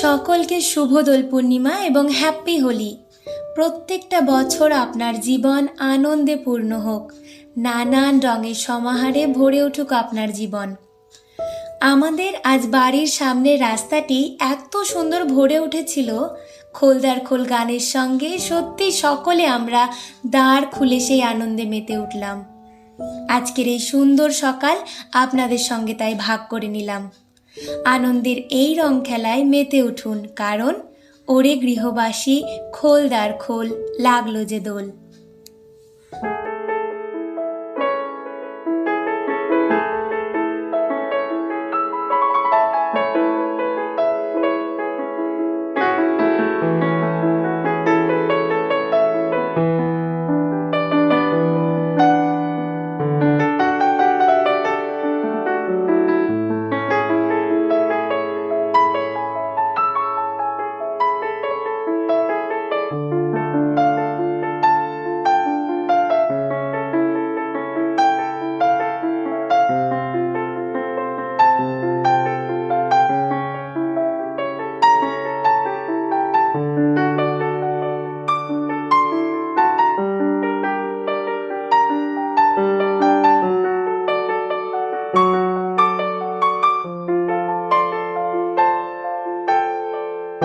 সকলকে শুভ দোল পূর্ণিমা এবং হ্যাপি হোলি। প্রত্যেকটা বছর আপনার জীবন আনন্দে পূর্ণ হোক। নানান রঙের সমাহারে ভরে উঠুক আপনার জীবন। আমাদের আজ বাড়ির সামনের রাস্তাটি এত সুন্দর ভরে উঠেছিল, খোলদার খোল গানের সঙ্গে সত্যি সকলে আমরা দ্বার খুলে সেই আনন্দে মেতে উঠলাম। আজকের এই সুন্দর সকাল আপনাদের সঙ্গে তাই ভাগ করে নিলাম। আনন্দের এই রং খেলায় মেতে উঠুন, কারণ ওরে গৃহবাসী খোল খোলদার খোল, লাগল যে দোল।